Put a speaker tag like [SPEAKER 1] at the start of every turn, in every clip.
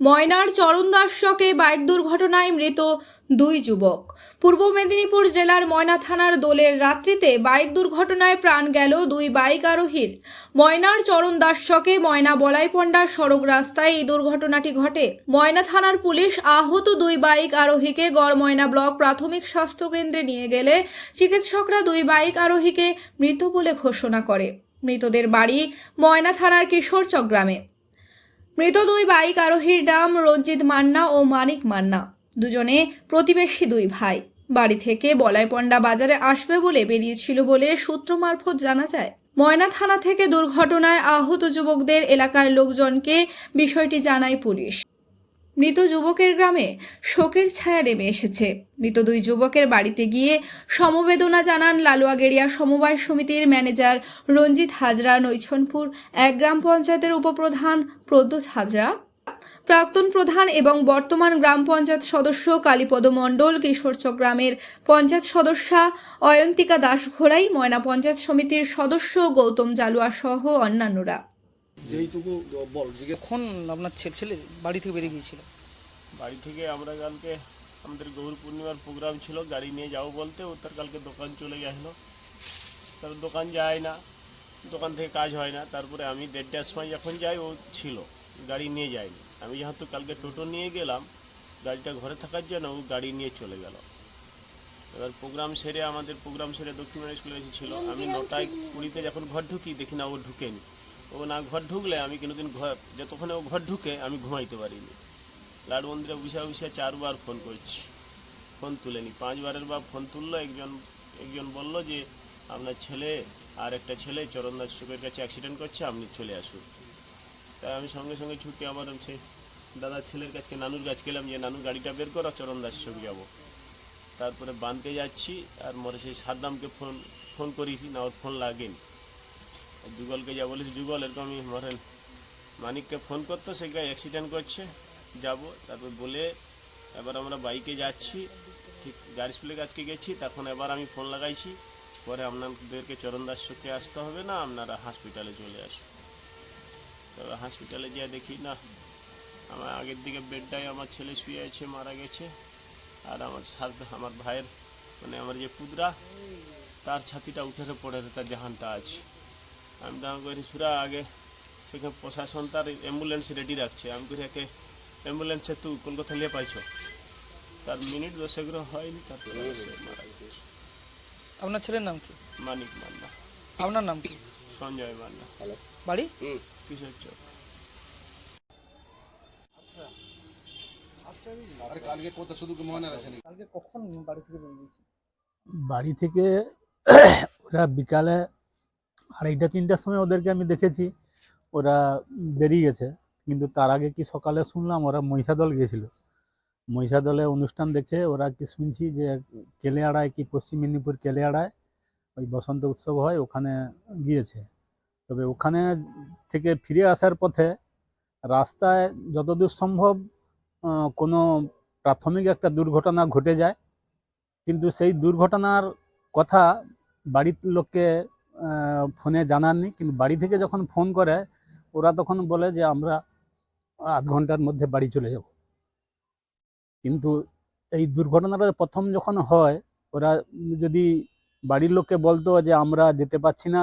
[SPEAKER 1] ময়নার চরণ দাসকে বাইক দুর্ঘটনায় মৃত দুই যুবক। পূর্ব মেদিনীপুর জেলার ময়না থানার দোলের রাত্রিতে বাইক দুর্ঘটনায় প্রাণ গেল দুই বাইক আরোহীর। ময়নার চরণ দাসকে ময়না বলাইপন্ডা সড়ক রাস্তায় এই দুর্ঘটনাটি ঘটে। ময়না থানার পুলিশ আহত দুই বাইক আরোহীকে গড় ময়না ব্লক প্রাথমিক স্বাস্থ্য কেন্দ্রে নিয়ে গেলে চিকিৎসকরা দুই বাইক আরোহীকে মৃত বলে ঘোষণা করে। মৃতদের বাড়ি ময়না থানার কিশোরচক গ্রামে। মৃত দুই বাইক আরোহীর নাম রঞ্জিত মান্না ও মানিক মান্না। দুজনে প্রতিবেশী দুই ভাই। বাড়ি থেকে বলাইপন্ডা বাজারে আসবে বলে বেরিয়েছিল বলে সূত্র মারফত জানা যায়। ময়না থানা থেকে দুর্ঘটনায় আহত যুবকদের এলাকার লোকজনকে বিষয়টি জানায় পুলিশ। মৃত যুবকের গ্রামে শোকের ছায়া নেমে এসেছে। মৃত দুই যুবকের বাড়িতে গিয়ে সমবেদনা জানান লালুয়াগেড়িয়া সমবায় সমিতির ম্যানেজার রঞ্জিত হাজরা, নৈছনপুর এক গ্রাম পঞ্চায়েতের উপপ্রধান প্রদ্যুৎ হাজরা। প্রাক্তন প্রধান এবং বর্তমান গ্রাম পঞ্চায়েত সদস্য কালীপদ মণ্ডল, কিশোরচক গ্রামের পঞ্চায়েত সদস্যা অয়ন্তিকা দাস ঘোড়াই ময়না পঞ্চায়েত সমিতির সদস্য গৌতম জালুয়া সহ অন্যান্যরা।
[SPEAKER 2] যেইটুকু বল
[SPEAKER 3] কখন আপনার ছেলে ছেলে বাড়ি থেকে বেরিয়ে গিয়েছিল।
[SPEAKER 4] বাড়ি থেকে আমরা কালকে আমাদের গৌর পূর্ণিমার প্রোগ্রাম ছিল গাড়ি নিয়ে যাব বলতে ও তার কালকে দোকান চলে গেছিল। তার দোকান যায় না দোকান থেকে কাজ হয় না তারপরে আমি দেড়টার সময় যখন যাই ও ছিল গাড়ি নিয়ে যায়নি। আমি যেহেতু কালকে টোটো নিয়ে গেলাম গাড়িটা ঘরে থাকার জন্য ও গাড়ি নিয়ে চলে গেল। এবার প্রোগ্রাম সেরে আমাদের প্রোগ্রাম সেরে দক্ষিণ স্কুলে এসেছিল। আমি নটায় কুড়িতে যখন ঘর ঢুকি দেখি না ও ঢুকেনি। ও না, ঘর ঢুকলে আমি কোনোদিন ঘর, যতক্ষণে ও ঘর ঢুকে আমি ঘুমাইতে পারিনি। লাড মন্দিরে বসে বসে চারবার ফোন করছি। ফোন তুলেনি। পাঁচবারের বা ফোন তুললো, একজন একজন বলল যে, আপনার ছেলে আর একটা ছেলে চরণদাস সুখের কাছে অ্যাক্সিডেন্ট করছে, আপনি চলে আসুন। তাই আমি সঙ্গে সঙ্গে ছুটি আমার সে দাদার ছেলের কাছে, নানুর কাছে গেলাম যে নানুর গাড়িটা বের করো, চরণদাস সুখ যাব। তারপরে বাঁধতে যাচ্ছি, আর মরে সেই সাদ্দামকে ফোন ফোন করি না ওর ফোন লাগেনি। যুগলকে যা বলেছি যুগল এরকমই মরেন মানিককে ফোন করতো সে গায়ে অ্যাক্সিডেন্ট করছে যাব তারপর বলে এবার আমরা বাইকে যাচ্ছি ঠিক গাড়ি স্কুলের কাছকে গেছি তখন এবার আমি ফোন লাগাইছি পরে আপনাদেরকে চরণ দাস চোখে আসতে হবে না আপনারা হসপিটালে চলে আসুন তবে হসপিটালে গিয়ে দেখি না আমার আগের দিকে বেডটায় আমার ছেলে শুয়ে আছে মারা গেছে আর আমার সাথে আমার ভাইয়ের মানে আমার যে পুদরা তার ছাতিটা উঠে পড়ে তার জাহানটা আছে আমি দাম করি সুরা আগে সেখানে প্রশাসন তার অ্যাম্বুলেন্স রেডি রাখছে। আমি করি একে অ্যাম্বুলেন্সে তুই কলকাতা নিয়ে পাইছ? তার মিনিট দশেকরও হয়নি তারপরে সে মারা গেছে।
[SPEAKER 3] আপনার ছেলের নাম কি?
[SPEAKER 4] মানিক মান্না।
[SPEAKER 3] আপনার নাম কি?
[SPEAKER 4] সঞ্জয় মান্না।
[SPEAKER 3] বাড়ি?
[SPEAKER 4] কিশোর চক।
[SPEAKER 2] আরে কালকে কথা শুধু কি মনে
[SPEAKER 3] কালকে কখন বাড়ি থেকে
[SPEAKER 5] বাড়ি থেকে ওরা বিকালে আড়াইটা, তিনটার সময় ওদেরকে আমি দেখেছি, ওরা বেরিয়ে গেছে। কিন্তু তার আগে কি সকালে শুনলাম, ওরা মহিষাদল গিয়েছিল মহিষাদলে অনুষ্ঠান দেখে ওরা কি শুনছি যে কেলেয়াড়ায় কি পশ্চিম মেদিনীপুর কেলেয়াড়ায় ওই বসন্ত উৎসব হয়, ওখানে গিয়েছে। তবে ওখানে থেকে ফিরে আসার পথে রাস্তায় যতদূর সম্ভব কোনো প্রাথমিক একটা দুর্ঘটনা ঘটে যায়। কিন্তু সেই দুর্ঘটনার কথা বাড়ির লোককে ফোনে জানাননি, কিন্তু বাড়ি থেকে যখন ফোন করে, ওরা তখন বলে যে আমরা আধ ঘণ্টার মধ্যে বাড়ি চলে যাব। কিন্তু এই দুর্ঘটনাটা প্রথম যখন হয়, ওরা যদি বাড়ির লোককে বলতো যে আমরা যেতে পারছি না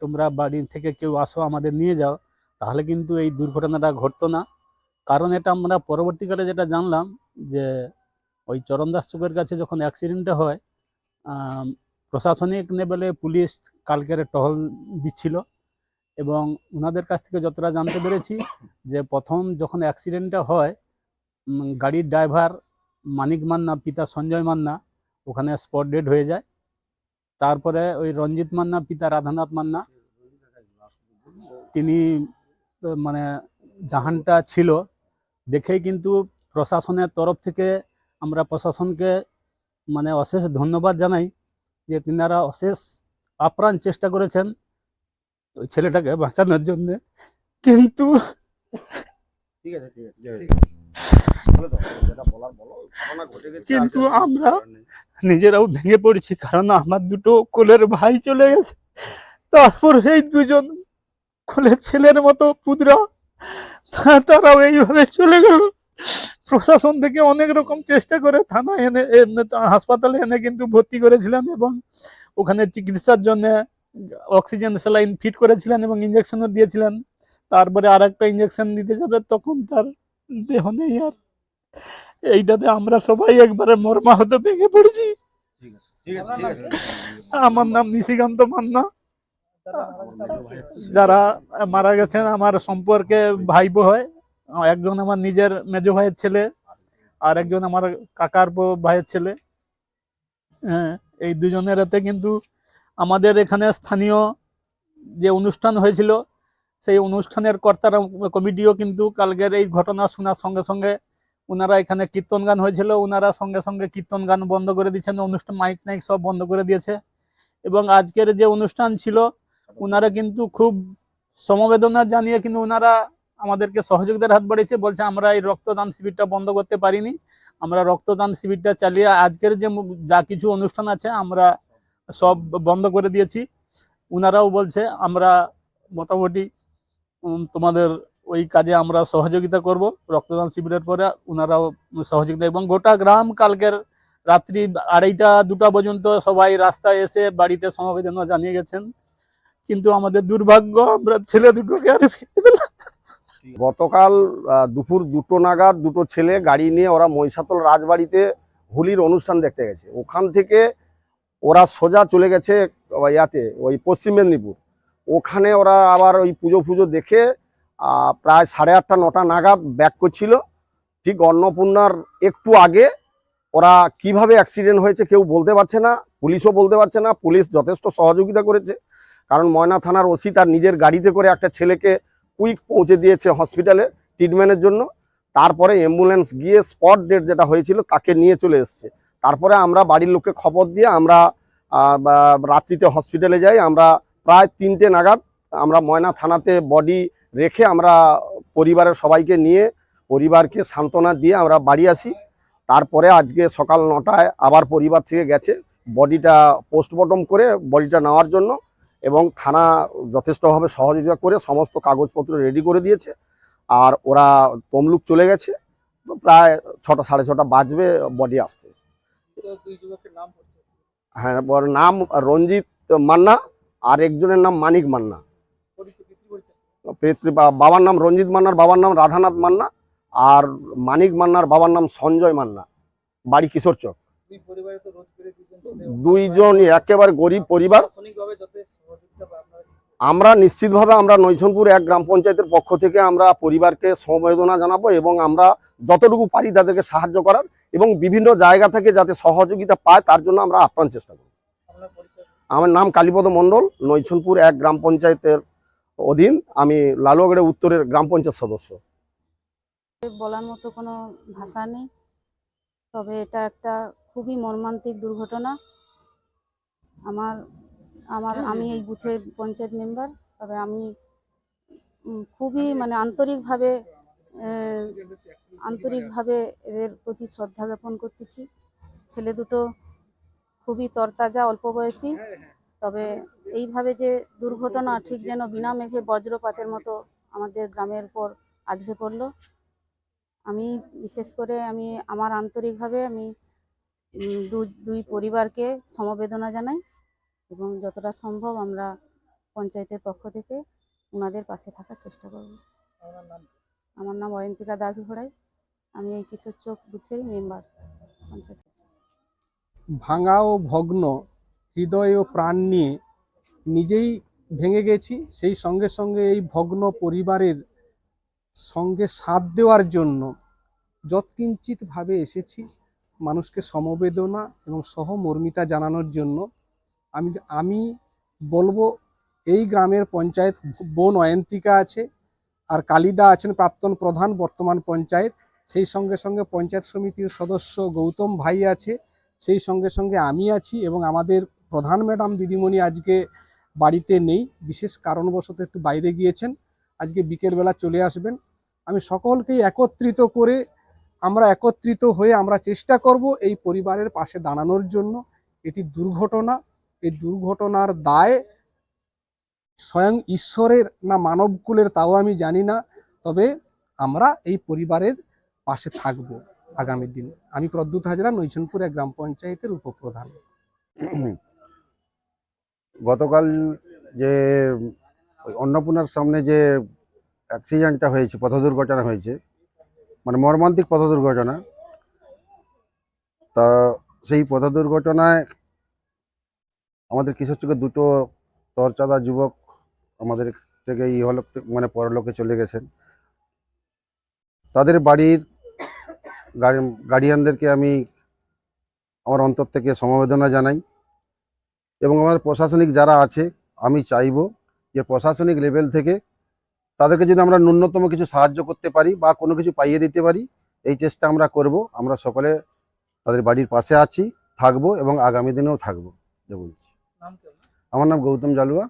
[SPEAKER 5] তোমরা বাড়ি থেকে কেউ আসো, আমাদের নিয়ে যাও, তাহলে কিন্তু এই দুর্ঘটনাটা ঘটতো না। কারণ এটা আমরা পরবর্তীকালে যেটা জানলাম যে ওই চরণদাস চুকের কাছে যখন অ্যাক্সিডেন্টটা হয় প্রশাসনিক লেভেলে পুলিশ কালকের টহল দিচ্ছিল এবং ওনাদের কাছ থেকে যতটা জানতে পেরেছি যে প্রথম যখন অ্যাক্সিডেন্টটা হয় গাড়ির ড্রাইভার মানিক মান্না, পিতা সঞ্জয় মান্না, ওখানে স্পট ডেড হয়ে যায়। তারপরে ওই রঞ্জিত মান্না, পিতা রাধানাথ মান্না, তিনি মানে জাহানটা ছিল। দেখেই কিন্তু প্রশাসনের তরফ থেকে আমরা প্রশাসনকে মানে অশেষ ধন্যবাদ জানাই। যে তিনারা অশেষ আপ্রাণ চেষ্টা করেছেন ওই ছেলেটাকে বাঁচানোর জন্য। কিন্তু
[SPEAKER 2] ঠিক আছে ঠিক আছে জয় জয়। বলে দাও, যেটা বলার বলো ঘটনা ঘটে গেছে
[SPEAKER 5] কিন্তু আমরা নিজেরাও ভেঙে পড়েছি কারণ আমার দুটো কোলের ভাই চলে গেছে। তারপর এই দুজন কোলের ছেলের মতো পুদরা তারাও এইভাবে চলে গেল। প্রশাসন থেকে অনেক রকম চেষ্টা করে থানা এনে হাসপাতালে এনে কিন্তু ভর্তি করেছিলেন এবং ওখানে চিকিৎসার জন্য অক্সিজেন স্যালাইন ফিট করেছিলেন এবং ইঞ্জেকশনও দিয়েছিলেন। তারপরে আর একটা ইঞ্জেকশন দিতে যাবে, তখন তার দেহ নেই আর। এইটাতে আমরা সবাই একবারে মর্মাহত ভেঙে পড়েছি। আমার নাম নিশিকান্ত মান্না।
[SPEAKER 3] যারা মারা
[SPEAKER 5] গেছেন, আমার সম্পর্কে ভাইপো হয়। একজন আমার নিজের মেজ ভাইয়ের ছেলে আর একজন আমার কাকার ভাইয়ের ছেলে। হ্যাঁ এই দুজনের এতে কিন্তু আমাদের এখানে স্থানীয় যে অনুষ্ঠান হয়েছিল, সেই অনুষ্ঠানের কর্তারা কমিটিও কিন্তু কালকের এই ঘটনা শোনার সঙ্গে সঙ্গে ওনারা এখানে কীর্তন গান হয়েছিল। ওনারা সঙ্গে সঙ্গে কীর্তন গান বন্ধ করে দিয়েছেন, অনুষ্ঠান মাইক নাইক সব বন্ধ করে দিয়েছে। এবং আজকের যে অনুষ্ঠান ছিল ওনারা কিন্তু খুব সমবেদনা জানিয়ে কিন্তু ওনারা আমাদেরকে সহযোগিতার হাত বাড়িয়েছে, বলছে আমরা এই রক্তদান শিবিরটা বন্ধ করতে পারিনি। আমরা রক্তদান শিবিরটা চালিয়ে আজকের যে যা কিছু অনুষ্ঠান আছে, আমরা সব বন্ধ করে দিয়েছি। ওনারাও বলছে, আমরা মোটামুটি তোমাদের ওই কাজে আমরা সহযোগিতা করব রক্তদান শিবিরের পরে। ওনারাও সহযোগিতা এবং গোটা গ্রাম কালকের রাত্রি আড়াইটা, দুটা পর্যন্ত সবাই রাস্তায় এসে বাড়িতে সমবেদনা জানিয়ে গেছেন। কিন্তু আমাদের দুর্ভাগ্য, আমরা ছেলে দুটোকে আর ফিরতে পেলাম।
[SPEAKER 2] গতকাল দুপুর দুটো নাগাদ দুটো ছেলে গাড়ি নিয়ে ওরা মহিষাতল রাজবাড়িতে হোলির অনুষ্ঠান দেখতে গেছে। ওখান থেকে ওরা সোজা চলে গেছে ইয়াতে, ওই পশ্চিম মেদিনীপুর। ওখানে ওরা আবার ওই পুজো ফুজো দেখে প্রায় সাড়ে আটটা, নটা নাগাদ ব্যাক করছিল। ঠিক অন্নপূর্ণার একটু আগে ওরা কীভাবে অ্যাক্সিডেন্ট হয়েছে কেউ বলতে পারছে না, পুলিশও বলতে পারছে না, পুলিশ যথেষ্ট সহযোগিতা করেছে। কারণ ময়না থানার ওসি তার নিজের গাড়িতে করে একটা ছেলেকে কুইক পৌঁছে দিয়েছে হসপিটালে ট্রিটমেন্টের জন্য। তারপরে অ্যাম্বুলেন্স গিয়ে স্পট ডেট যেটা হয়েছিল তাকে নিয়ে চলে এসছে। তারপরে আমরা বাড়ির লোককে খবর দিয়ে আমরা রাত্রিতে হসপিটালে যাই। আমরা প্রায় তিনটে নাগাদ আমরা ময়না থানাতে বডি রেখে আমরা পরিবারের সবাইকে নিয়ে, পরিবারকে সান্ত্বনা দিয়ে আমরা বাড়ি আসি। তারপরে আজকে সকাল নটায় আবার পরিবার থেকে গেছে। বডিটা পোস্টমর্টম করে বডিটা নেওয়ার জন্য এবং থানা যথেষ্টভাবে সহযোগিতা করে সমস্ত কাগজপত্র রেডি করে দিয়েছে। আর ওরা তমলুক চলে গেছে প্রায় ছটা সাড়ে ছটা বাজবে বডি আসতে। হ্যাঁ ওর নাম রঞ্জিত মান্না আর একজনের নাম মানিক মান্না। পিতৃ বাবার নাম রঞ্জিত মান্নার বাবার নাম রাধানাথ মান্না আর মানিক মান্নার বাবার নাম সঞ্জয় মান্না। বাড়ি কিশোর চক। দুইজন একেবারে গরিব পরিবার
[SPEAKER 3] প্রশাসনিকভাবে যত সহযোগিতা বা আপনারা
[SPEAKER 2] আমরা নিশ্চিতভাবে আমরা নৈছনপুর এক গ্রাম পঞ্চায়েতের পক্ষ থেকে আমরা পরিবারকে সমবেদনা জানাব এবং আমরা যতটুকু পারি তাদেরকে সাহায্য করার এবং বিভিন্ন জায়গা থেকে যাতে সহযোগিতা পায় তার জন্য আমরা আপ্রাণ চেষ্টা করব। আমার নাম কালীপদ মণ্ডল, নৈছনপুর এক গ্রাম পঞ্চায়েতের অধীন। আমি লালুয়াগড়ে উত্তরের গ্রাম পঞ্চায়েত সদস্য।
[SPEAKER 6] বলার মতো কোনো ভাষা নেই, তবে এটা একটা খুবই মর্মান্তিক দুর্ঘটনা। আমার আমার আমি এই বুথের পঞ্চায়েত মেম্বার তবে আমি খুবই মানে আন্তরিকভাবে আন্তরিকভাবে এদের প্রতি শ্রদ্ধা জ্ঞাপন করতেছি। ছেলে দুটো খুবই তরতাজা অল্প বয়সী তবে এইভাবে যে দুর্ঘটনা ঠিক যেন বিনা মেঘে বজ্রপাতের মতো আমাদের গ্রামের উপর আছড়ে পড়ল আমি বিশেষ করে আমি আমার আন্তরিকভাবে আমি দুই পরিবারকে সমবেদনা জানাই। এবং যতটা সম্ভব আমরা পঞ্চায়েতের পক্ষ থেকে ওনাদের পাশে থাকার চেষ্টা করব? আমার নাম অয়ন্তিকা দাস ঘোড়াই। আমি এই কিশোর চোখ বুথেরই মেম্বার পঞ্চায়েত
[SPEAKER 7] ভাঙা ও ভগ্ন হৃদয় ও প্রাণ নিয়ে নিজেই ভেঙে গেছি। সেই সঙ্গে সঙ্গে এই ভগ্ন পরিবারের সঙ্গে সাথ দেওয়ার জন্য যৎকিঞ্চিতভাবে এসেছি। মানুষকে সমবেদনা এবং সহমর্মিতা জানানোর জন্য আমি আমি বলব এই গ্রামের পঞ্চায়েত বোন অয়ন্তিকা আছে আর কালিদা আছেন প্রাক্তন প্রধান বর্তমান পঞ্চায়েত। সেই সঙ্গে সঙ্গে পঞ্চায়েত সমিতির সদস্য গৌতম ভাই আছে। সেই সঙ্গে সঙ্গে আমি আছি এবং আমাদের প্রধান ম্যাডাম দিদিমণি আজকে বাড়িতে নেই। বিশেষ কারণবশত একটু বাইরে গিয়েছেন। আজকে বিকেলবেলা চলে আসবেন। আমি সকলকেই একত্রিত করে আমরা একত্রিত হয়ে আমরা চেষ্টা করব এই পরিবারের পাশে দাঁড়ানোর জন্য। এটি দুর্ঘটনা। এই দুর্ঘটনার দায় স্বয়ং ঈশ্বরের না মানবকুলের তাও আমি জানি না। তবে আমরা এই পরিবারের পাশে থাকব আগামী দিন। আমি প্রদ্যুৎ হাজরা নৈচনপুর এক গ্রাম পঞ্চায়েতের উপপ্রধান।
[SPEAKER 8] গতকাল যে অন্নপূর্ণার সামনে যে অ্যাক্সিডেন্টটা হয়েছে, পথ দুর্ঘটনা হয়েছে মানে মর্মান্তিক পথ দুর্ঘটনা, তা সেই পথ দুর্ঘটনায় আমাদের কিশোর চোখে দুটো তরচাদা যুবক আমাদের থেকে ইহলোক মানে পরলোকে চলে গেছেন। তাদের বাড়ির গার্ডিয়ানদেরকে আমি আমার অন্তর থেকে সমবেদনা জানাই এবং আমার প্রশাসনিক যারা আছে, আমি চাইব যে প্রশাসনিক লেভেল থেকে তাদেরকে যদি আমরা ন্যূনতম কিছু সাহায্য করতে পারি বা কোনো কিছু পাইয়ে দিতে পারি, এই চেষ্টা আমরা করব। আমরা সকলে তাদের বাড়ির পাশে আছি, থাকব এবং আগামী দিনেও থাকব। বলছি। আমার নাম গৌতম জালুয়া।